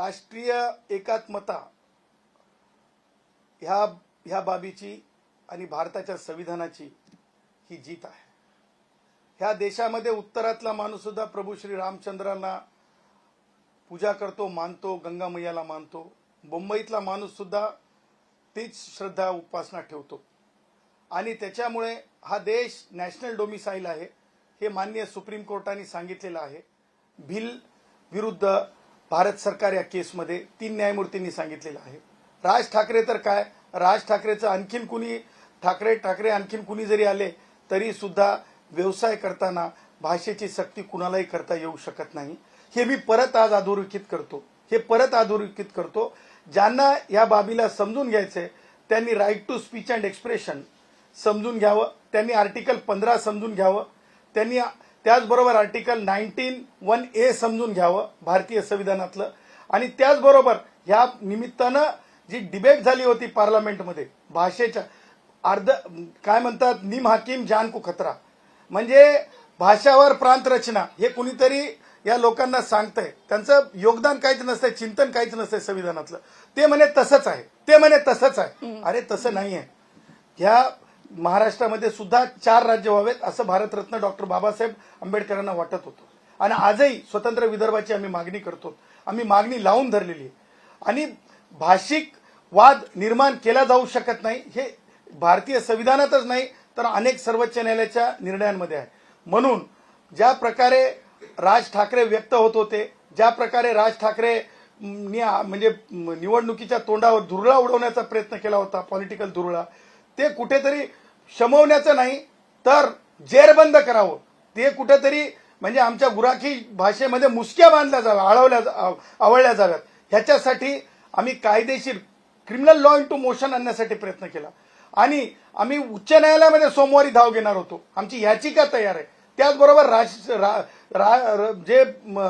राष्ट्रीय एकात्मता ह्या ह्या बाबीची आणि भारताच्या संविधानाची ही जीत आहे. ह्या देशामध्ये उत्तरातला माणूस सुद्धा प्रभू श्री रामचंद्रांना पूजा करतो मानतो गंगा मैयाला मानतो. मुंबईतला माणूस सुद्धा तीच श्रद्धा उपासना ठेवतो. आणि त्याच्यामुळे हा देश नॅशनल डोमिसाईल आहे हे मान्य सुप्रीम कोर्टाने सांगितलेलं आहे. भिल विरुद्ध भारत सरकार या केसमध्ये तीन न्यायमूर्तींनी सांगितलेलं आहे. राज ठाकरे तर काय? राज ठाकरेचं आणखीन कुणी? ठाकरे ठाकरे आणखीन कुणी जरी आले तरी सुद्धा व्यवसाय करताना भाषेची सक्ती कुणालाही करता येऊ शकत नाही. हे मी परत आज अधोरेखित करतो. हे परत अधोरेखित करतो. ज्यांना या बाबीला समजून घ्यायचंय त्यांनी right to speech and expression समजून घ्यावं. त्यांनी आर्टिकल पंधरा समजून घ्यावं. त्यांनी त्याचबरोबर आर्टिकल नाईन्टीन वन ए समजून घ्यावं भारतीय संविधानातलं. आणि त्याचबरोबर ह्या निमित्तानं जी डिबेट झाली होती पार्लमेंटमध्ये भाषेच्या अर्ध काय म्हणतात निम हाकीम जान को खतरा. म्हणजे भाषावर प्रांत रचना हे कुणीतरी या लोकांना सांगतंय. त्यांचं योगदान काहीच नसतंय चिंतन काहीच नसतंय संविधानातलं. ते म्हणे तसंच आहे ते म्हणे तसंच आहे. अरे तसं नाही आहे ह्या महाराष्ट्रामध्ये सुद्धा चार राज्य व्हावेत असं भारतरत्न डॉक्टर बाबासाहेब आंबेडकरांना वाटत होतं. आणि आजही स्वतंत्र विदर्भाची आम्ही मागणी करतो. आम्ही मागणी लावून धरलेली आहे. आणि भाषिक वाद निर्माण केला जाऊ शकत नाही हे भारतीय संविधानातच नाही तर अनेक सर्वोच्च न्यायालयाच्या निर्णयांमध्ये आहे. म्हणून ज्या प्रकारे राज ठाकरे व्यक्त होत होते ज्या प्रकारे राज ठाकरे म्हणजे निवडणुकीच्या तोंडावर धुरळा उडवण्याचा प्रयत्न केला होता पॉलिटिकल धुरळा ते कुठेतरी शमवण्याचं नाही तर जेरबंद करावं. ते कुठंतरी म्हणजे आमच्या गुराखी भाषेमध्ये मुसक्या बांधल्या जाव्या आळवल्या जा- आवळल्या जाव्यात. ह्याच्यासाठी आम्ही कायदेशीर criminal law into motion आणण्यासाठी प्रयत्न केला. आणि आम्ही उच्च न्यायालयामध्ये सोमवारी धाव घेणार होतो. आमची याचिका तयार आहे. त्याचबरोबर राज रा- रा- रा, जे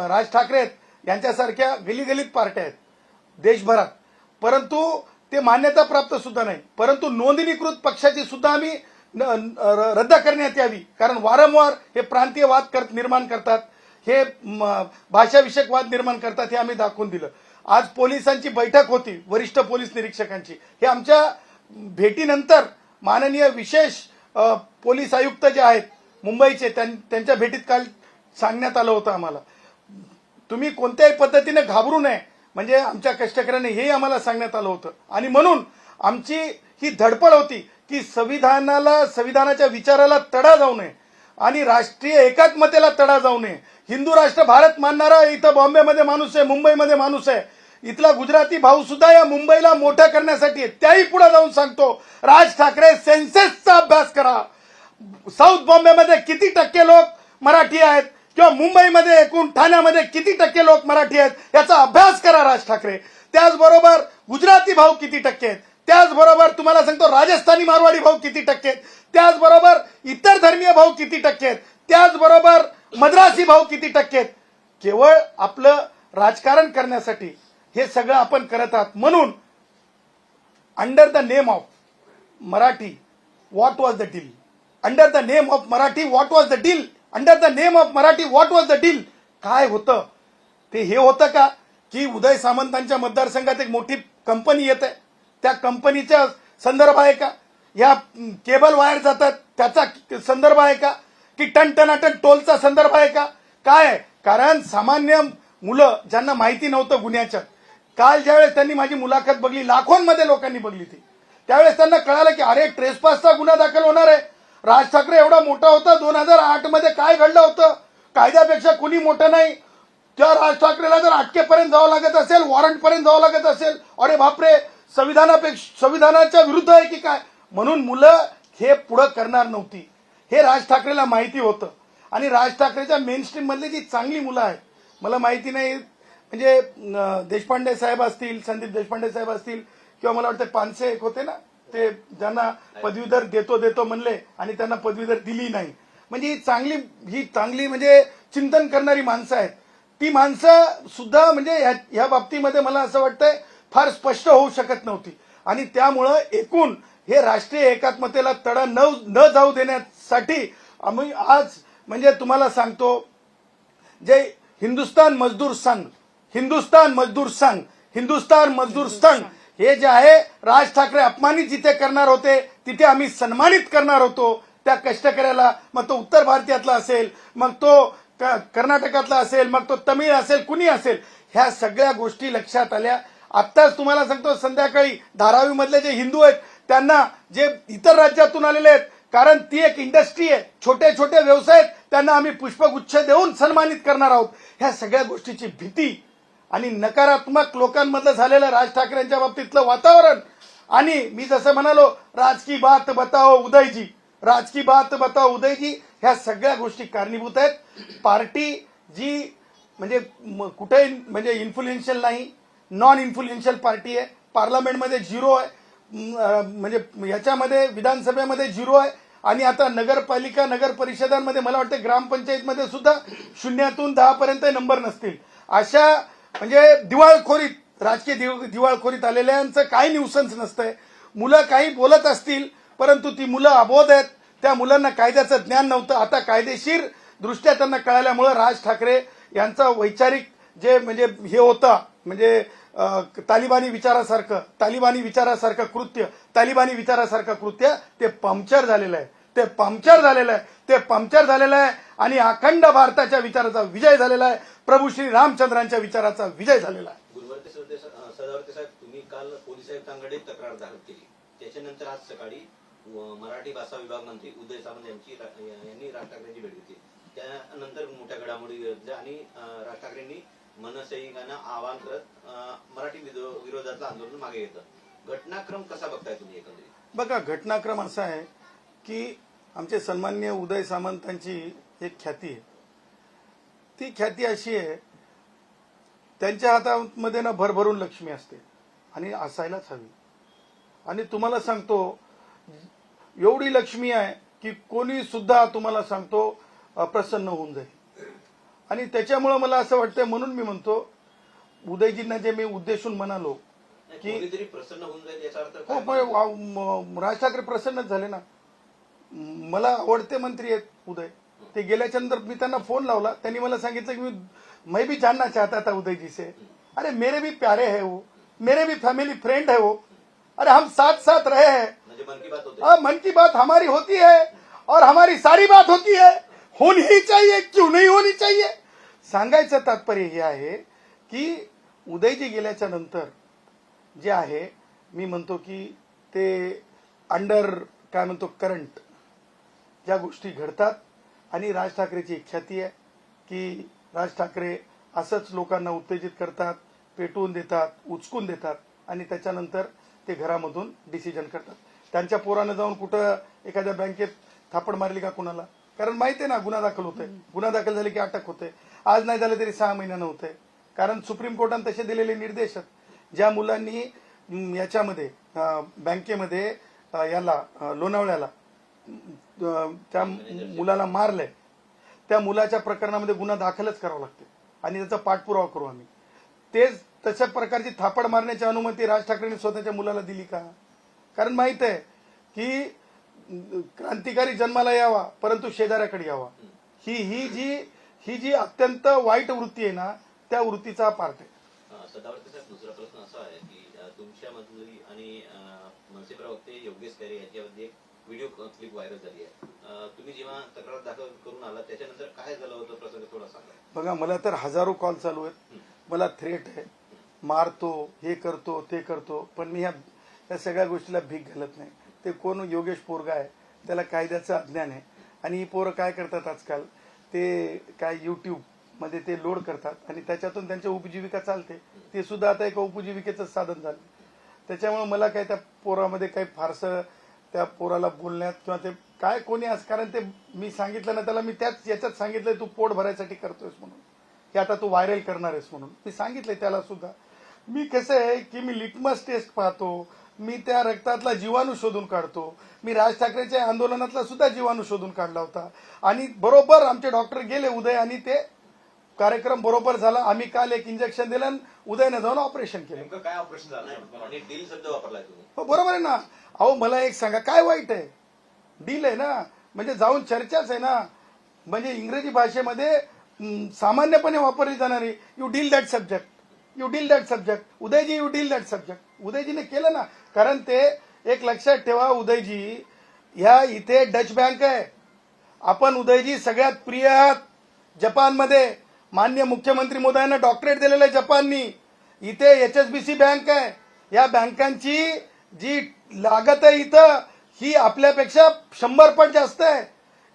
राज ठाकरे आहेत यांच्यासारख्या गलीगलीत पार्ट्या आहेत देशभरात. परंतु ते मान्यता प्राप्त सुद्धा नाही. परंतु नोंदणीकृत पक्षाची सुद्धा आम्ही रद्द करण्यात यावी. कारण वारंवार हे प्रांतीय वाद कर निर्माण करतात. हे भाषाविषयक वाद निर्माण करतात हे आम्ही दाखवून दिलं. आज पोलिसांची बैठक होती वरिष्ठ पोलीस निरीक्षकांची. हे आमच्या भेटीनंतर माननीय विशेष पोलीस आयुक्त जे आहेत मुंबईचे त्यां- त्यांच्या भेटीत काल सांगण्यात आलं होतं आम्हाला. तुम्ही कोणत्याही पद्धतीने घाबरू नये. म्हणजे आमच्या कष्टकऱ्यांनी हेही आम्हाला सांगण्यात आलं होतं. आणि म्हणून आमची ही धडपड होती की संविधानाला संविधानाच्या विचाराला तडा जाऊ नये आणि राष्ट्रीय एकात्मतेला तडा जाऊ नये. हिंदू राष्ट्र भारत मानणारा इथं बॉम्बेमध्ये माणूस आहे मुंबईमध्ये माणूस आहे. इथला गुजराती भाऊ सुद्धा या मुंबईला मोठ्या करण्यासाठी त्याही पुढे जाऊन सांगतो राज ठाकरे सेन्सेसचा अभ्यास करा. साऊथ बॉम्बेमध्ये किती टक्के लोक मराठी आहेत? किंवा मुंबईमध्ये एकूण ठाण्यामध्ये किती टक्के लोक मराठी आहेत? याचा अभ्यास करा राज ठाकरे. त्याचबरोबर गुजराती भाऊ किती टक्के आहेत? त्याचबरोबर तुम्हाला सांगतो राजस्थानी मारवाडी भाऊ किती टक्के आहेत. त्याचबरोबर इतर धर्मीय भाऊ किती टक्के आहेत. त्याचबरोबर मद्रासी भाऊ किती टक्के आहेत. केवळ आपलं राजकारण करण्यासाठी हे सगळं आपण करत आहात. म्हणून under the name of Marathi what was the deal under the name of Marathi what was the deal under the name of Marathi what was the deal काय होतं? ते हे होतं का? की उदय सामंतांच्या मतदारसंघात एक मोठी कंपनी येते त्या कंपनीचा संदर्भ आहे का? या केबल वायर जातात त्याचा संदर्भ आहे का? की टनटनाटन टोलचा संदर्भ आहे का? काय कारण सामान्य मुलं ज्यांना माहिती नव्हतं गुन्ह्याच्या काल ज्यावेळेस त्यांनी माझी मुलाखत बघली लाखोंमध्ये लोकांनी बघली ती. त्यावेळेस त्यांना कळालं की अरे ट्रेसपासचा गुन्हा दाखल होणार आहे. राज ठाकरे एवढा मोठा होता दोन हजार आठमध्ये काय घडलं होतं? कायद्यापेक्षा कुणी मोठं नाही. त्या राज ठाकरेला जर अटकेपर्यंत जावं लागत असेल वॉरंटपर्यंत जावं लागत असेल अरे बापरे संविधानापेक्षा संविधानाच्या विरुद्ध आहे की काय? म्हणून मुलं हे पुढं करणार नव्हती. हे राज ठाकरेला माहिती होतं. आणि राज ठाकरेच्या मेन स्ट्रीम मधली जी चांगली मुलं आहेत मला माहिती नाही म्हणजे देशपांडे साहेब असतील संदीप देशपांडे साहेब असतील किंवा मला वाटतं पानसे एक होते ना ते ज्यांना पदवीधर देतो देतो म्हणले आणि त्यांना पदवीधर दिली नाही. म्हणजे ही चांगली ही चांगली म्हणजे चिंतन करणारी माणसं आहेत. ती माणसं सुद्धा म्हणजे ह्या ह्या बाबतीमध्ये मला असं वाटतंय फार स्पष्ट होऊ शकत नव्हती. आणि त्यामुळं एकूण हे राष्ट्रीय एकात्मतेला तडा न न जाऊ देण्यासाठी आम्ही आज म्हणजे तुम्हाला सांगतो जे हिंदुस्तान मजदूर संघ हिंदुस्तान मजदूर संघ हिंदुस्तान मजदूर संघ हे जे आहे राज ठाकरे अपमानित जिथे करणार होते तिथे आम्ही सन्मानित करणार होतो. त्या कष्टकऱ्याला मग तो उत्तर भारतीयातला असेल मग तो कर्नाटकातला असेल मग तो तमिळ असेल कुणी असेल ह्या सगळ्या गोष्टी लक्षात आल्या. आत्ताच तुम्हाला सांगतो संध्याकाळी धारावी मधले जे हिंदू आहेत त्यांना जे इतर राज्यातून आलेले आहेत कारण ती एक इंडस्ट्री आहे छोटे छोटे व्यवसाय आहेत त्यांना आम्ही पुष्पगुच्छ देऊन सन्मानित करणार आहोत. ह्या सगळ्या गोष्टीची भीती आणि नकारात्मक लोकांमधलं झालेलं राज ठाकरेंच्या बाबतीतलं वातावरण. आणि मी जसं म्हणालो राजकी बात बताओ उदयजी. राजकी बात बताओ उदयजी ह्या सगळ्या गोष्टी कारणीभूत आहेत. पार्टी जी म्हणजे म- कुठेही म्हणजे इन्फ्लुएन्शियल नाही नॉन इन्फ्लुएन्शियल पार्टी आहे. पार्लमेंटमध्ये झिरो आहे. म्हणजे याच्यामध्ये विधानसभेमध्ये झिरो आहे. आणि आता नगरपालिका नगर परिषदांमध्ये मला वाटतं ग्रामपंचायतमध्ये सुद्धा शून्यातून दहापर्यंत नंबर नसतील. अशा म्हणजे दिवाळखोरीत राजकीय दिव दिवाळखोरीत आलेल्यांचं काही न्यूसन्स नसतंय. मुलं काही बोलत असतील परंतु ती मुलं अबोध आहेत. त्या मुलांना कायद्याचं ज्ञान नव्हतं. आता कायदेशीर दृष्ट्या त्यांना कळाल्यामुळं राज ठाकरे यांचा वैचारिक जे म्हणजे हे होतं म्हणजे तालिबानी विचारासारखं तालिबानी विचारासारखं कृत्य तालिबानी विचारासारखं कृत्य ते पंक्चर झालेलं आहे. ते पंक्चर झालेलं आहे. ते पंक्चर झालेलं आहे आणि अखंड भारताच्या विचाराचा विजय झालेला आहे. प्रभू श्री रामचंद्रांच्या विचाराचा विजय झालेला आहे. सदावर्ते साहेब तुम्ही काल पोलीस आयुक्तांकडे तक्रार दाखल केली. त्याच्यानंतर आज सकाळी मराठी भाषा विभाग मंत्री उदय सामंत यांची यांनी राज ठाकरेंची भेट घेतली. त्यानंतर मोठ्या घडामोडी आणि राज ठाकरेंनी मनसैनिकांना आवाहन करत मराठी विरो- विरोधातलं आंदोलन मागे येतं घटनाक्रम कसा बघताय तुम्ही एकंदरीत? बघा घटनाक्रम असा आहे की आमचे सन्मान्य उदय सामंतांची एक ख्याती आहे. ती ख्याती अशी आहे त्यांच्या हातामध्ये ना भरभरून लक्ष्मी असते आणि असायलाच हवी. आणि तुम्हाला सांगतो एवढी लक्ष्मी आहे की कोणी सुद्धा तुम्हाला सांगतो प्रसन्न होऊन जाईल. आणि त्याच्यामुळं मला असं वाटतं म्हणून मी म्हणतो उदयजींना जे मी उद्देशून म्हणालो की प्रसन्न होऊन जाईल याचा अर्थ हो राज ठाकरे प्रसन्नच झाले ना. मला आवडते मंत्री आहेत उदय. ते गेल्याच्यानंतर मी त्यांना फोन लावला. त्यांनी मला सांगितलं की मी मैं भी जानना चाहता था उदय जी से अरे मेरे भी प्यारे है वो. मेरे भी फैमिली फ्रेंड है वो. अरे हम साथ साथ रहे हैं. म्हणजे मन की बात होते. हाँ, मन की बात हमारी होती है और हमारी सारी बात होती है. होनी ही चाहिए क्यों नहीं होनी चाहिए? सांगायचं तात्पर्य हे आहे की उदयजी गेल्याच्यानंतर जे आहे मी म्हणतो की ते अंडर काय म्हणतो करंट ज्या गोष्टी घडतात आणि राज ठाकरेची ख्याती आहे की राज ठाकरे असंच लोकांना उत्तेजित करतात पेटवून देतात उचकून देतात आणि त्याच्यानंतर ते घरामधून डिसिजन करतात. त्यांच्या पोरानं जाऊन कुठं एखाद्या बँकेत थापड मारली का कुणाला? कारण माहिती आहे ना गुन्हा दाखल होतोय. गुन्हा दाखल झाले की अटक होते आज नाही झालं तरी सहा महिन्यानं आहे कारण सुप्रीम कोर्टानं तसे दिलेले निर्देश आहेत. ज्या मुलांनी याच्यामध्ये बँकेमध्ये याला लोणावळ्याला त्या मुलाला मारलंय. त्या मुलाच्या प्रकरणामध्ये गुन्हा दाखलच करावा लागते. आणि त्याचा पाठपुरावा करू आम्ही. तेच तशा प्रकारची थापड मारण्याची अनुमती राज ठाकरेंनी स्वतःच्या मुलाला दिली का? कारण माहीत आहे की क्रांतिकारी जन्माला यावा परंतु शेजाऱ्याकडे यावा. ही ही जी ही जी अत्यंत वाईट वृत्ती आहे ना त्या वृत्तीचा पार्ट आहे. सदावर्ते साहेब दुसरा प्रश्न असा आहे की तुमच्या मंजुरी आणि मनसे प्रवक्ते योगेश खैरे यांच्यामध्ये एक व्हिडिओ क्लिप व्हायरल झाली आहे. तुम्ही जेव्हा तक्रार दाखल करून आला त्याच्यानंतर काय झालं होतं प्रसंग थोडा सांगा. बघा मला तर हजारो कॉल चालू आहेत. मला थ्रेट आहे. मारतो हे करतो ते करतो पण मी ह्या या सगळ्या गोष्टीला भीक घालत नाही. ते कोण योगेश पोरगा आहे त्याला कायद्याचं अज्ञान आहे. आणि ही पोरं काय करतात आजकाल? ते काय युट्यूबमध्ये ते लोड करतात आणि त्याच्यातून त्यांच्या उपजीविका चालते. ते सुद्धा आता एका उपजीविकेचं साधन झालं. त्याच्यामुळे मला काय त्या पोरामध्ये काही फारसं त्या पोराला बोलण्यात किंवा ते काय कोणी आज कारण ते मी सांगितलं ना त्याला मी त्याच याच्यात सांगितलंय तू पोट भरायसाठी करतोयस म्हणून. हे आता तू व्हायरल करणार आहेस म्हणून. मी सांगितलंय त्याला सुद्धा. मी कसं आहे की मी लिटमस टेस्ट पाहतो. मी त्या रक्तातला जीवाणू शोधून काढतो. मी राज ठाकरेच्या आंदोलनातला सुद्धा जीवाणू शोधून काढला होता. आणि बरोबर आमचे डॉक्टर गेले उदय आणि ते कार्यक्रम बरोबर झाला. आम्ही काल एक इंजेक्शन दिलं आणि उदयने जाऊन ऑपरेशन केलं. काय ऑपरेशन झालं? हो बरोबर आहे ना. अहो मला एक सांगा काय वाईट आहे? डील आहे ना. म्हणजे जाऊन चर्चाच आहे ना. म्हणजे इंग्रजी भाषेमध्ये सामान्यपणे वापरली जाणारी you deal that subject you deal that subject Udayji you deal that subject उदयजीने केलं ना कारण ते एक लक्षात ठेवा उदयजी ह्या इथे डच बँक आहे आपण उदयजी सगळ्यात प्रिय आहात जपानमध्ये मान्य मुख्यमंत्री मोदयांना डॉक्टरेट दिलेलं आहे जपाननी इथे H S B C bank आहे या बँकांची जी लागत आहे इथं ही आपल्यापेक्षा शंभर पट जास्त आहे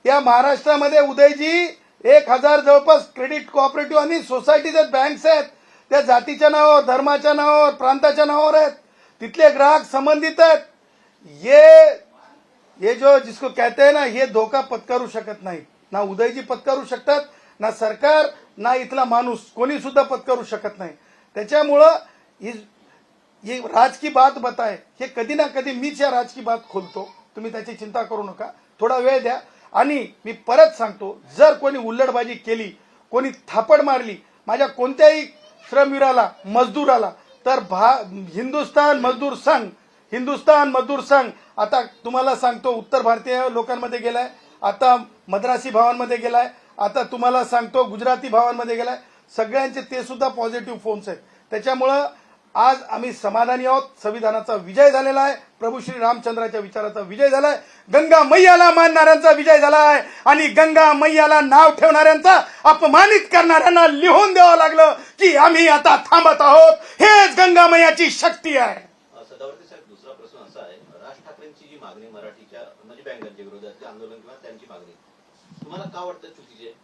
या महाराष्ट्रामध्ये उदयजी एक हजार जवळपास क्रेडिट कोऑपरेटिव्ह आणि सोसायटीच्या बँक्स आहेत त्या जातीच्या नावावर धर्माच्या नावावर प्रांताच्या नावावर आहेत. तिथले ग्राहक संबंधित आहेत. ये ये जो जिसको कहते हैं ना ये धोका पत्करू शकत नाही. ना उदयजी पत्करू शकतात ना सरकार ना इथला माणूस. कोणी सुद्धा पत्करू शकत नाही. त्याच्यामुळं ही राज की बात बताय. हे कधी ना कधी मीच या राज की बात खोलतो. तुम्ही त्याची चिंता करू नका. थोडा वेळ द्या. आणि मी परत सांगतो जर कोणी उल्लडबाजी केली कोणी थापड मारली माझ्या कोणत्याही श्रमवीराला मजदूराला. तर भा हिंदुस्तान मजदूर संघ हिंदुस्तान मजदूर संघ. आता तुम्हाला सांगतो उत्तर भारतीय लोकांमध्ये गेलाय आता मद्रासी भावांमध्ये गेलाय आता तुम्हाला सांगतो गुजराती भावांमध्ये गेलाय. सगळ्यांचे ते सुद्धा पॉझिटिव्ह फोन्स आहेत. त्याच्यामुळं आज आम्ही समाधानी आहोत. संविधानाचा विजय झालेला आहे. प्रभू श्री रामचंद्राच्या विचाराचा विजय झालाय. गंगा मैयाला मानणाऱ्यांचा विजय झालाय. आणि गंगा मैयाला नाव ठेवणाऱ्यांचा अपमानित करणाऱ्यांना लिहून द्यावं लागलं की आम्ही आता थांबत आहोत. हेच गंगा मैयाची शक्ती आहे. अ, सदावर्ते साहेब दुसरा प्रश्न असा आहे. राज ठाकरेंची जी मागणी मराठीच्या म्हणजे बँकांच्या विरोधातले आंदोलन किंवा त्यांची मागणी. तुम्हाला का वाटतं चुकीची आहे?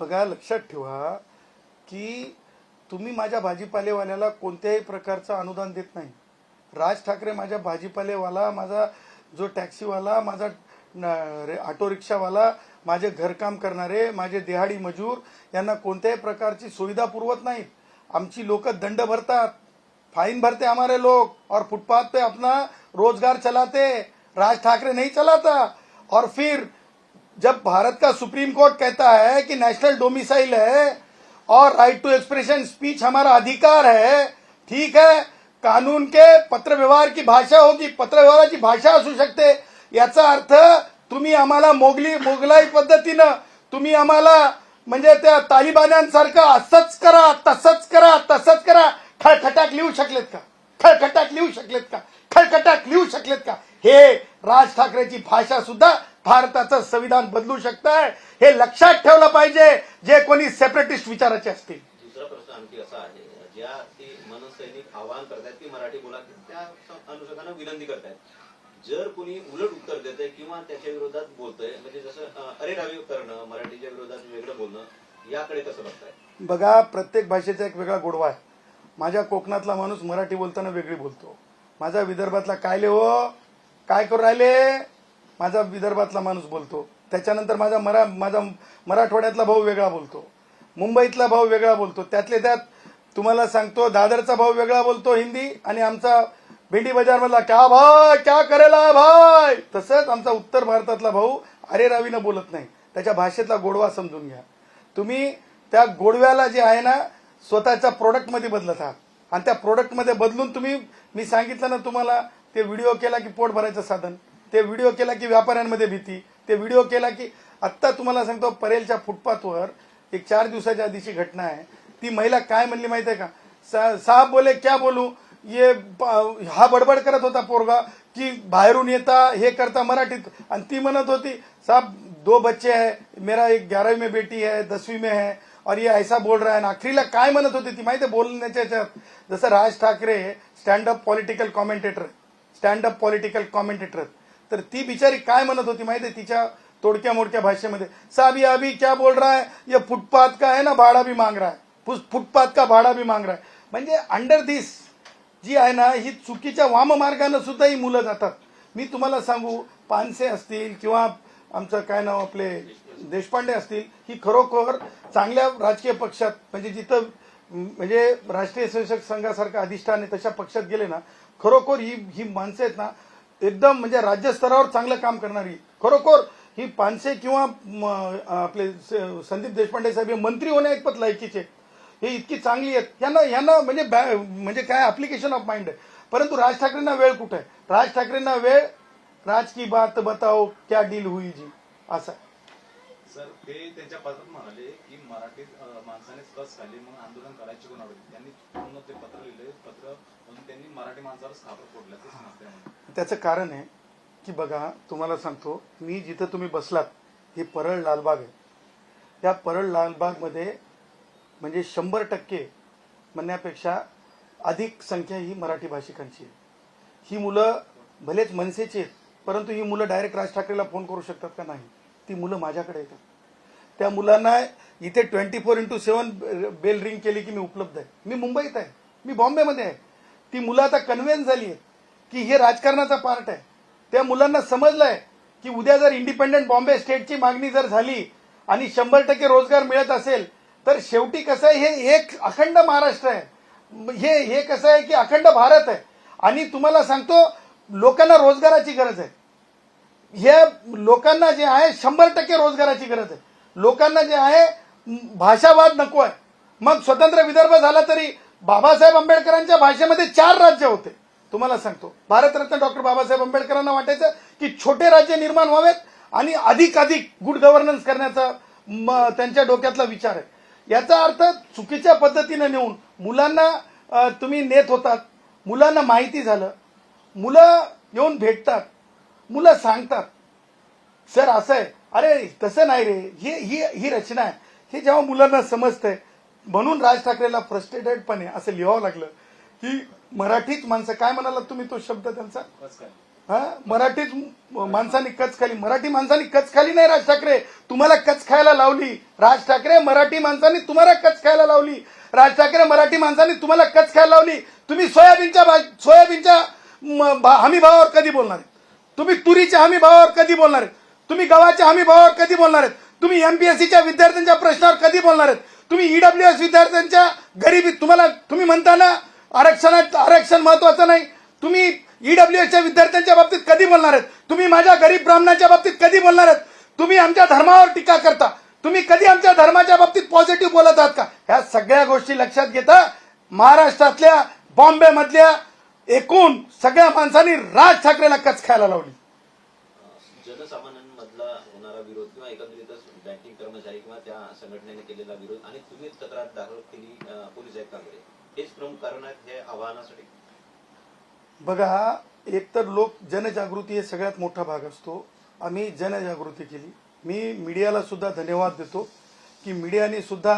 बघा लक्षात ठेवा की तुम्ही माझ्या भाजीपालेवाल्याला कोणत्याही प्रकारचं अनुदान देत नाही. राज ठाकरे माझ्या भाजीपालेवाला माझा जो टॅक्सीवाला माझा रे- ऑटो रिक्षावाला माझे घरकाम करणारे माझे देहाडी मजूर यांना कोणत्याही प्रकारची सुविधा पुरवत नाहीत आमची लोक दंड भरतात. फाइन भरते हमारे लोग और फुटपाथ पे अपना रोजगार चलाते. राज ठाकरे नहीं चलाता. और फिर जब भारत का सुप्रीम कोर्ट कहता है कि नेशनल डोमिसाइल है और राइट टू एक्सप्रेशन स्पीच हमारा अधिकार है ठीक है? कानून के पत्र व्यवहार की भाषा होगी पत्र व्यवहाराची भाषा असू शकते याचा अर्थ तुम्ही आम्हाला मोगली मोगलाई पद्धतीनं तुम्ही आम्हाला म्हणजे त्या तालिबान्यांसारखं असंच करा तसंच करा तसंच करा खळखटाक लिहू शकलेत का? खळखटाक लिहू शकलेत का? खळखटाक लिहू शकलेत का? हे राज ठाकरेची भाषा सुद्धा भारताचं संविधान बदलू शकतंय हे लक्षात ठेवलं पाहिजे जे कोणी सेपरेटिस्ट विचाराचे असतील. दुसरा प्रश्न आणखी असा आहे ज्या ते मनसैनिक आवाहन करतायत की मराठी बोला त्या अनुषंगानं विनंती करतायत. जर कोणी उलट उत्तर देत किंवा त्याच्या विरोधात बोलतंय म्हणजे जसं अरे रावी करणं मराठीच्या विरोधात वेगळं बोलणं याकडे कसं बघताय? बघा प्रत्येक भाषेचा एक वेगळा गोडवा आहे. माझ्या कोकणातला माणूस मराठी बोलताना वेगळी बोलतो. माझा विदर्भातला काय हो? काय करू राहिले? माझा विदर्भातला माणूस बोलतो. त्याच्यानंतर माझा मरा माझा मराठवाड्यातला भाऊ वेगळा बोलतो. मुंबईतला भाऊ वेगळा बोलतो. त्यातले त्यात तुम्हाला सांगतो दादरचा भाऊ वेगळा बोलतो हिंदी आणि आमचा भेंडी बाजारमधला क्या भाय क्या करेला भाय तसंच आमचा उत्तर भारतातला भाऊ अरे रावीनं बोलत नाही. त्याच्या भाषेतला गोडवा समजून घ्या. तुम्ही त्या गोडव्याला जे आहे ना स्वतःच्या प्रोडक्टमध्ये बदलत आहात. आणि त्या प्रोडक्टमध्ये बदलून तुम्ही मी सांगितलं ना तुम्हाला ते व्हिडिओ केला की पोट भरायचं साधन. ते व्हिडिओ केला की व्यापाऱ्यांमध्ये भीती. ते व्हिडिओ केला की आत्ता तुम्हाला सांगतो परेलच्या फुटपाथवर एक चार दिवसाच्या आधीची घटना आहे. ती महिला काय म्हणली माहिती आहे का? सा- साहब बोले क्या बोलू? ये प- हा बडबड करत होता पोरगा की बाहेरून येता हे करता मराठीत. आणि ती म्हणत होती साहब दो बच्चे है मेरा एक ग्यारहवीं में बेटी है दसवीं में है और ये ऐसा बोल रहा है. ना आखरीला काय म्हणत होती ती माहिती आहे बोलण्याच्या ह्याच्यात जसं Raj Thackeray stand up political commentator stand up political commentator तर ती बिचारी काय म्हणत होती माहिती आहे? तिच्या तोडक्या मोडक्या भाषेमध्ये साहब ये अभी क्या बोल रहा है? ये फुटपाथ का है ना? भाड़ा भी मांग रहा है. फुट- फुटपाथ का भाडा भी मांग रहा है. म्हणजे अंडर दिस जी आहे ना ही चुकीच्या वाममार्गानं सुद्धा ही मुलं जातात. मी तुम्हाला सांगू पानसे असतील किंवा आमचं काय नाव आपले देशपांडे असतील ही खरोखर चांगल्या राजकीय पक्षात म्हणजे जिथं म्हणजे राष्ट्रीय स्वयंसेवक संघासारखं अधिष्ठान आहे तशा पक्षात गेले ना खरोखर ही ही माणसं आहेत ना एकदम म्हणजे राज्यस्तरावर चांगलं काम करणारी. खरोखर ही पानसे किंवा आपले स- संदीप देशपांडे साहेब हे मंत्री होण्या इतपत लायकीचे. हे इतकी चांगली आहेत. यांना यांना म्हणजे बॅ- म्हणजे काय अप्लिकेशन ऑफ माइंड आहे. परंतु राज ठाकरेंना वेळ कुठे? आहे राज ठाकरेंना वेळ राज की बात बताओ क्या डील हुई जी? असं. आहे. सर ते त्यांच्या पत्रात म्हणाले की मराठीत माणसाने माणसानेच कस खाली मग आंदोलन करायची कोण त्यांनी पूर्ण ते पत्र लिहिले पत्र म्हणून त्यांनी मराठी माणसावर स्थापन फोडल्याचं त्याचं कारण आहे की बघा तुम्हाला सांगतो मी जिथं तुम्ही बसलात हे परळ लालबाग आहे. त्या परळ लालबागमध्ये म्हणजे शंभर टक्के म्हणण्यापेक्षा अधिक संख्या ही मराठी भाषिकांची आहे. ही मुलं भलेच मनसेची आहेत परंतु ही मुलं डायरेक्ट राज ठाकरेला फोन करू शकतात का नाही? ती मुलं माझ्याकडे येतात. त्या मुलांना इथे twenty four into seven bell ring केली की मी उपलब्ध आहे. मी मुंबईत आहे. मी बॉम्बेमध्ये आहे. ती मुलं आता कन्व्हेन्स झाली आहेत की हे राजकारणाचा पार्ट आहे. त्या मुलांना समजलं आहे की उद्या जर इंडिपेंडंट बॉम्बे स्टेटची मागणी जर झाली आणि शंभर टक्के रोजगार मिळत असेल तर शेवटी कसं आहे हे एक अखंड महाराष्ट्र आहे. हे हे कसं आहे की अखंड भारत आहे. आणि तुम्हाला सांगतो लोकांना रोजगाराची गरज आहे. हे लोकांना जे आहे शंभर टक्के रोजगाराची गरज आहे. लोकांना जे आहे भाषावाद नको आहे. मग स्वतंत्र विदर्भ झाला तरी बाबासाहेब आंबेडकरांच्या भाषेमध्ये चार राज्य होते. तुम्हाला सांगतो. भारतरत्न डॉक्टर बाबासाहेब आंबेडकरांना वाटायचं की छोटे राज्य निर्माण व्हावेत आणि अधिकाधिक गुड गव्हर्नन्स करण्याचा म, त्यांच्या डोक्यातला विचार आहे. याचा अर्थ चुकीच्या पद्धतीने नेऊन मुलांना तुम्ही नेत होतात. मुलांना माहिती झालं. मुलं येऊन भेटतात. मुलं सांगतात सर असं आहे. अरे तसं नाही रे. ही ही ही रचना आहे. हे जेव्हा मुलांना समजतंय म्हणून राज ठाकरेला फ्रस्ट्रेटेडपणे असं लिहावं लागलं की मराठीत माणसं काय म्हणाला तुम्ही तो शब्द त्यांचा? हा? मराठीत माणसांनी कच खाली. मराठी माणसांनी कच खाली नाही राज ठाकरे. तुम्हाला कच खायला लावली. राज ठाकरे मराठी माणसांनी तुम्हाला कच खायला लावली. राज ठाकरे मराठी माणसांनी तुम्हाला कच खायला लावली. तुम्ही सोयाबीनच्या सोयाबीनच्या हमी भावावर कधी बोलणार? तुम्ही तुरीच्या हमी भावावर कधी बोलणार आहेत? तुम्ही गव्हाच्या हमी भावावर कधी बोलणार आहेत? तुम्ही एमपीएससीच्या विद्यार्थ्यांच्या प्रश्नावर कधी बोलणार आहेत? तुम्ही ईडब्ल्यू एस विद्यार्थ्यांच्या गरिबी तुम्हाला तुम्ही म्हणता ना आरक्षणात आरक्षण महत्वाचं नाही. तुम्ही ईडब्ल्यू एसच्या विद्यार्थ्यांच्या बाबतीत कधी बोलणार आहेत? तुम्ही माझ्या गरीब ब्राह्मणाच्या बाबतीत कधी बोलणार आहेत? तुम्ही आमच्या धर्मावर टीका करता. तुम्ही कधी आमच्या धर्माच्या बाबतीत पॉझिटिव्ह बोलत आहात का? ह्या सगळ्या गोष्टी लक्षात घेता महाराष्ट्रातल्या बॉम्बे मधल्या एकूण सगळ्या माणसांनी राज ठाकरेला कच खायला लावली. जनसामान्यांमधला होणारा विरोध किंवा एकंदरीतच बँकिंग कर्मचारी किंवा त्या संघटनेने केलेला विरोध आणि तुम्ही तक्रार दाखल केली पोलीस आयुक्तांकडे हेच प्रमुख कारण आहेत हे आव्हानासाठी? बघा एकतर लोक जनजागृती हे सगळ्यात मोठा भाग असतो. आम्ही जनजागृती केली. मी मीडियाला सुद्धा धन्यवाद देतो की मीडियाने सुद्धा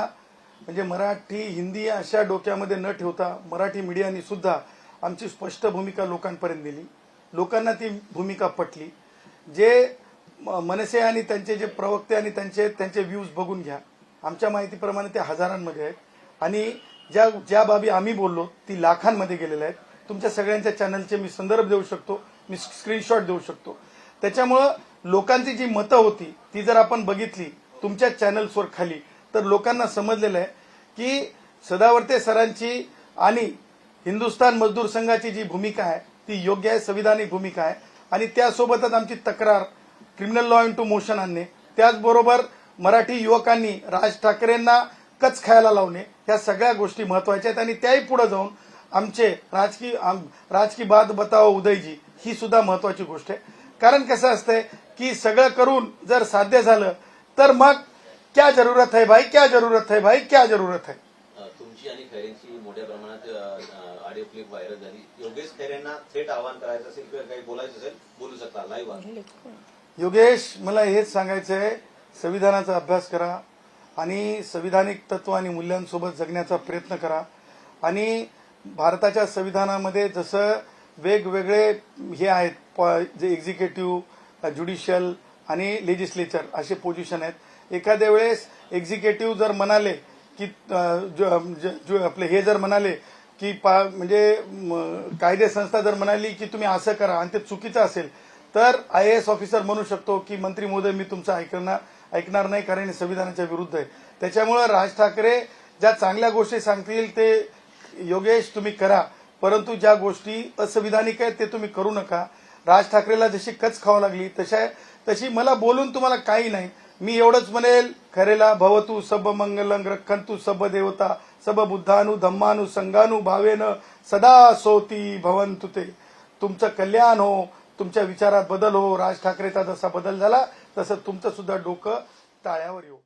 म्हणजे मराठी हिंदी अशा डोक्यामध्ये न ठेवता मराठी मीडियाने सुद्धा आमची स्पष्ट भूमिका लोकांपर्यंत दिली. लोकांना ती भूमिका पटली. जे म- मनसे आणि त्यांचे जे प्रवक्ते आणि त्यांचे त्यांचे व्ह्यूज बघून घ्या. आमच्या माहितीप्रमाणे ते हजारांमध्ये आहेत. आणि ज्या ज्या बाबी आम्ही बोललो ती लाखांमध्ये गेलेल्या आहेत. तुमच्या सगळ्यांच्या चॅनलचे मी संदर्भ देऊ शकतो. मी स्क्रीनशॉट देऊ शकतो. त्याच्यामुळं लोकांची जी मतं होती ती जर आपण बघितली तुमच्या चॅनल्सवर खाली तर लोकांना समजलेलं आहे की सदावर्ते सरांची आणि हिंदुस्थान मजदूर संघाची जी भूमिका आहे ती योग्य आहे संविधानिक भूमिका आहे. आणि त्यासोबतच आमची तक्रार criminal law into motion आणणे त्याचबरोबर मराठी युवकांनी राज ठाकरेंना कच खायला लावणे ह्या सगळ्या गोष्टी महत्त्वाच्या आहेत. आणि त्याही पुढे जाऊन आमचे राजकीय आम- राजकीय बात बताओ उदयजी ही सुद्धा महत्वाची गोष्ट आहे. कारण कसं असतंय की सगळं करून जर साध्य झालं तर मग क्या जरूरत है भाई? क्या जरूरत है भाई? क्या जरूरत है? तुमची आणि खैरेंची मोठ्या प्रमाणात ऑडिओ क्लिप व्हायरल झाली. योगेश खैरेंना थेट आवाहन करायचं असेल किंवा काही बोलायचं असेल बोलू शकता लाईव्ह योगेश मला हेच सांगायचं आहे संविधानाचा अभ्यास करा आणि संविधानिक तत्व आणि मूल्यांसोबत जगण्याचा प्रयत्न करा. आणि भारताच्या संविधानामध्ये जसं वेगवेगळे हे आहेत प- जे एक्झिक्युटिव्ह ज्युडिशियल आणि लेजिस्लेचर असे पोझिशन आहेत. एखाद्या वेळेस एक्झिक्युटिव्ह जर म्हणाले की जो- जो- आपले हे जर म्हणाले की पा म्हणजे कायदे संस्था जर म्हणाली की तुम्ही असं करा आणि ते चुकीचं असेल तर आय एस ऑफिसर म्हणू शकतो की मंत्री महोदय मी तुमचं ऐकणार ऐकणार नाही कारण हे संविधानाच्या विरुद्ध आहे. त्याच्यामुळं राज ठाकरे ज्या चांगल्या गोष्टी सांगतील ते योगेश तुम्ही करा परंतु ज्या गोष्टी असंविधानिक आहेत ते तुम्ही करू नका. राज ठाकरेला जशी कच खावं लागली तशा तशी मला बोलून तुम्हाला काही नाही. मी एवढंच म्हणेल खरेला भवतु सब मंगलंग रखंतू सब देवता सब बुद्धानु धम्मानु संगानु भावेन सदा सोती भवंतु ते. तुमचं कल्याण हो तुमच्या विचारात बदल हो राज ठाकरेचा जसा बदल झाला तसं तुमचं सुद्धा डोकं ताळ्यावर येऊ